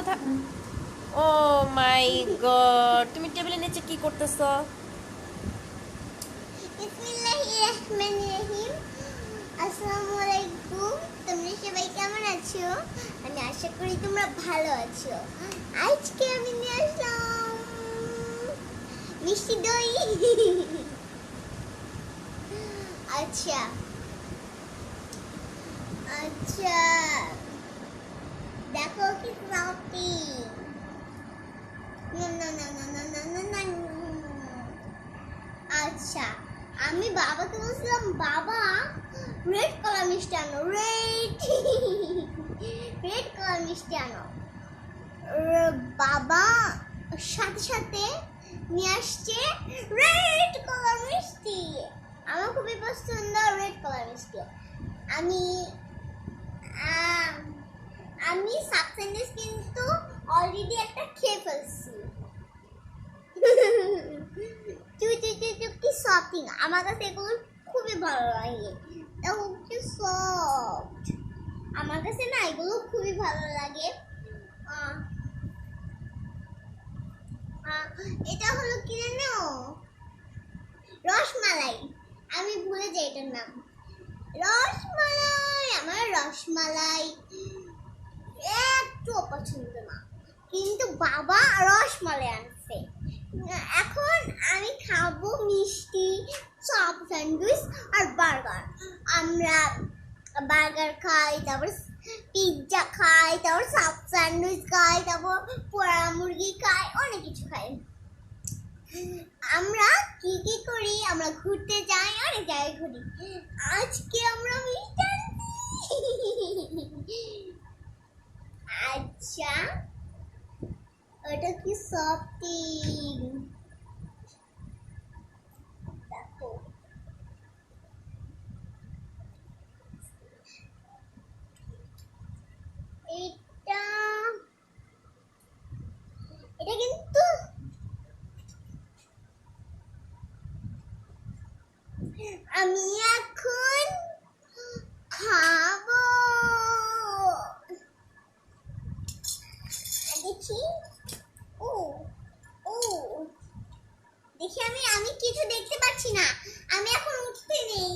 তুমি ও মাই গড তুমি টেবিলের নিচে কি করতেছো? আসসালামু সবাই কেমন আছো? আমি আশা করি তোমরা ভালো আছো। আজকে আমি নিয়ে আসলাম মিষ্টি দই। আচ্ছা আচ্ছা। দেখো কি না আচ্ছা আমি বাবাকে বলছিলাম বাবা রেড কালার মিষ্টি আনো রেড রেড কালার মিষ্টি আনো বাবা সাথে সাথে নিয়ে আসছে রেড কালার মিষ্টি আমার খুবই পছন্দ রেড কালার মিষ্টি আমি আহ, আমি সাবসেন্ডেস কিন্তু অলরেডি একটা খেয়ে ফেলছি। চুই চুই চুই চুই কি সফটিং আমার কাছে এগুলো খুবই ভালো লাগে। দেখো কি সফট আমার কাছে না এগুলো খুবই ভালো লাগে। এটা হলো কি জানো? রসমালাই। আমি ভুলে যাই এটার নাম। রসমালাই, আমার রসমালাই। একটু পছন্দ না। কিন্তু বাবা রসমালাই আনছে। এখন আমি খাব মিষ্টি, চপ স্যান্ডউইচ আর বার্গার। আমরা বার্গার খাই, তারপর পিৎজা খাই, তারপর চপ স্যান্ডউইচ খাই, তারপর পোড়া মুরগি খাই, অনেক কিছু খাই। আমরা কি কি করি? আমরা ঘুরতে যাই, অনেক জায়গায় ঘুরি। আজকে আমরা মিষ্টি। আচ্ছা ওটা কি এটা এটা কিন্তু আমি এখন খাব দেখি ও ও দেখি আমি আমি কিছু দেখতে পাচ্ছি না আমি এখন উঠতে নেই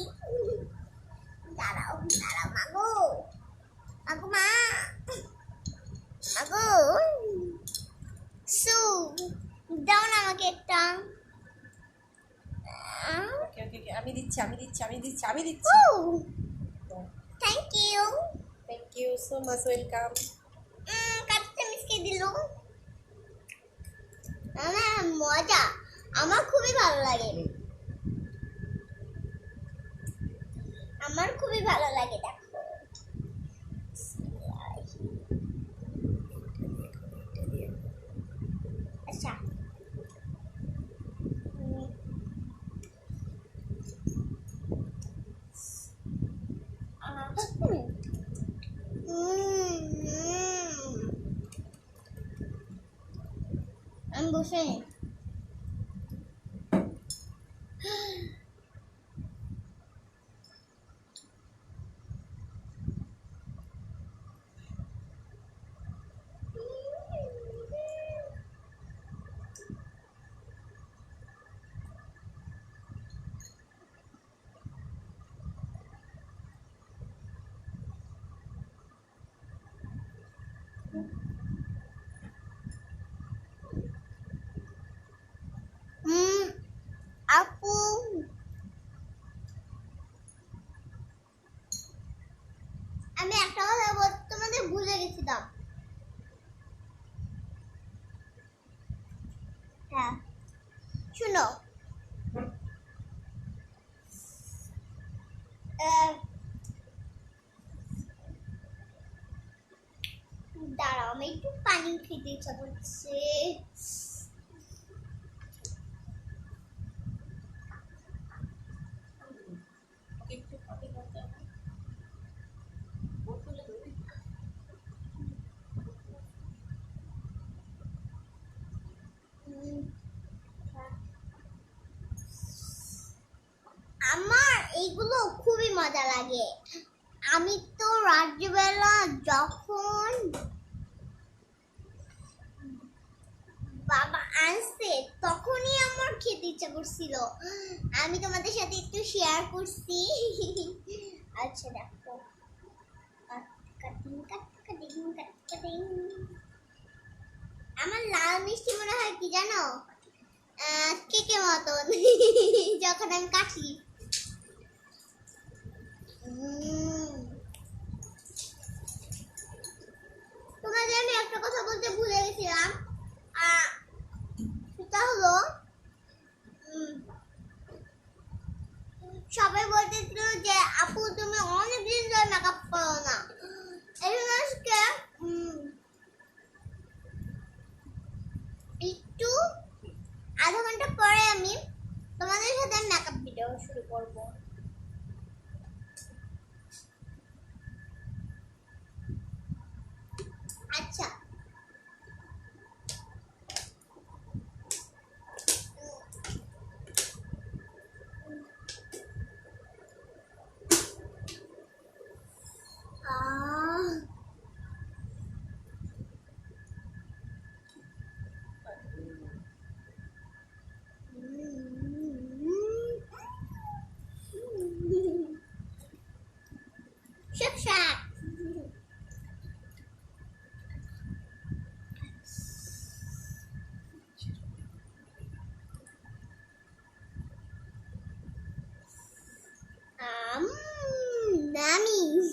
দাঁড়াও দাঁড়াও মাগো মাগো মা মাগো সু ওকে আমি দিচ্ছি আমি দিচ্ছি আমি দিচ্ছি আমি দিচ্ছি। Thank you thank you so much welcome কাটতে মিসকে দিল। আমার মজা। আমার খুবই ভালো লাগে। আমার খুবই ভালো লাগে দেখো। 不信 শুনো। দাঁড়াও আমি একটু পানি খেতে ইচ্ছা করছে এইগুলো খুবই মজা লাগে। আমি তো রাত্রিবেলা যখন বাবা আনছে, তখনই আমার খেতে ইচ্ছা করছিল। আমি তোমাদের সাথে একটু শেয়ার করছি। আচ্ছা দেখো। আমার লাল মিষ্টি মনে হয় কি জানো? কেকের মতন। যখন আমি কাটি। তোমাদের আমি একটা কথা বলতে ভুলে গেছিলাম সেটা হলো সবাই বলতেছিল যে, আপু, তুমি অনেক দিন ধরে মেকআপ করো না এই জন্য আজকে উম, একটু আধা ঘণ্টা পরে আমি তোমাদের সাথে মেকআপ ভিডিও শুরু করব আচ্ছা আহ Shake shack. Um, Nami.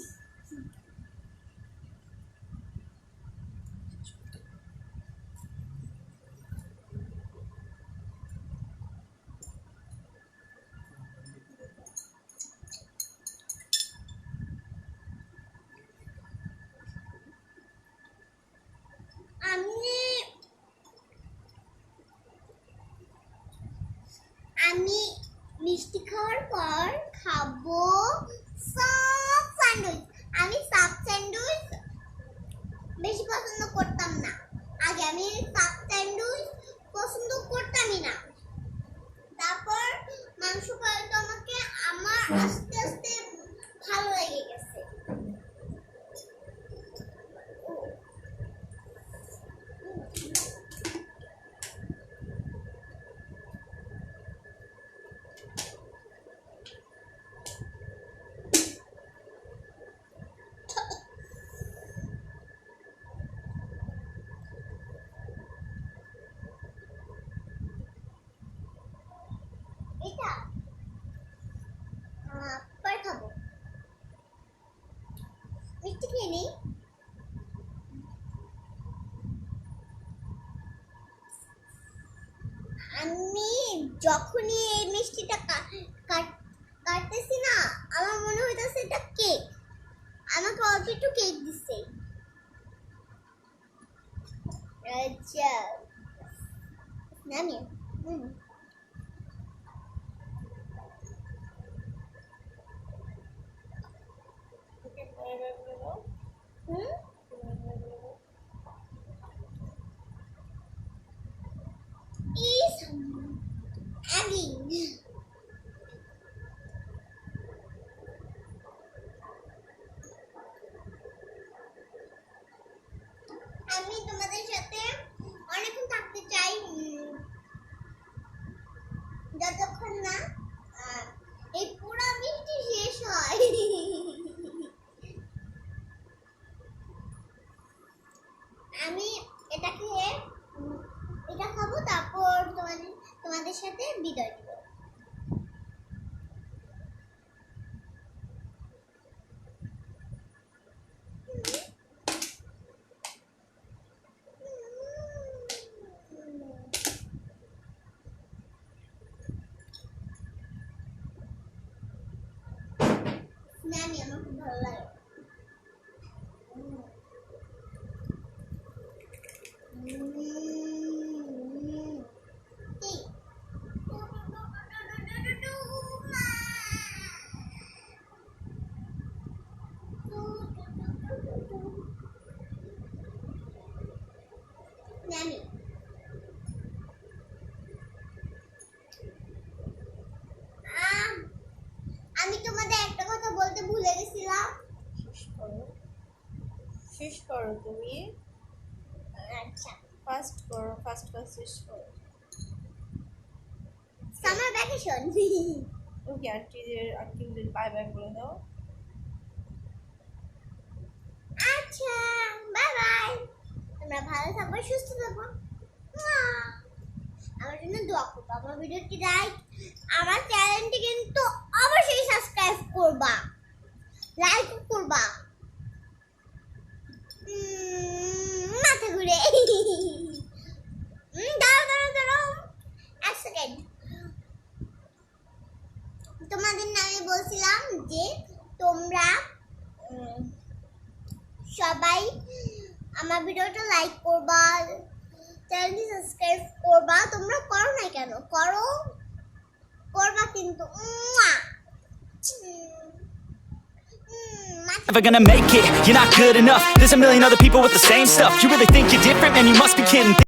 আমি আমি মিষ্টি খাওয়ার পর খাব সব স্যান্ডউইচ আমি সাব স্যান্ডউইচ বেশি পছন্দ করতাম না। আগে আমি সাব স্যান্ডউইচ পছন্দ করতামই না। তারপর মাংস তো আমাকে আমার আস্তে আস্তে ভালো লেগে গেছে। এটা? পরে খাব মিষ্টি খেয়ে নিই? আমি যখনই এই মিষ্টিটা কাটতেছি না, আমার মনে হইতেছে এটা কেক আমাকে অল্প একটু কেক দিচ্ছে আচ্ছা নামিয়ে হুম। Amen. শেষ করো তুমি। আচ্ছা। ফার্স্ট করো ফার্স্ট ফার্স্ট শেষ করো। সামার ভ্যাকেশন ওকে আন্টিদের আন্টিদের বাই বাই বলে দাও। আচ্ছা বাই বাই তোমরা ভালো থাকো সুস্থ থাকো। আমার জন্য দোয়া করব আমার ভিডিওটি লাইক আমার চ্যানেলটি কিন্তু অবশ্যই সাবস্ক্রাইব করবা। লাইক সবাই আমার ভিডিওটা লাইক করবা চ্যানেলটি সাবস্ক্রাইব করবা তোমরা করো না কেন করো করবা কিন্তু মুয়া। উম, উম, মাথা Never gonna make it, you're not good enough There's a million other people with the same stuff You really think you're different, man, you must be kidding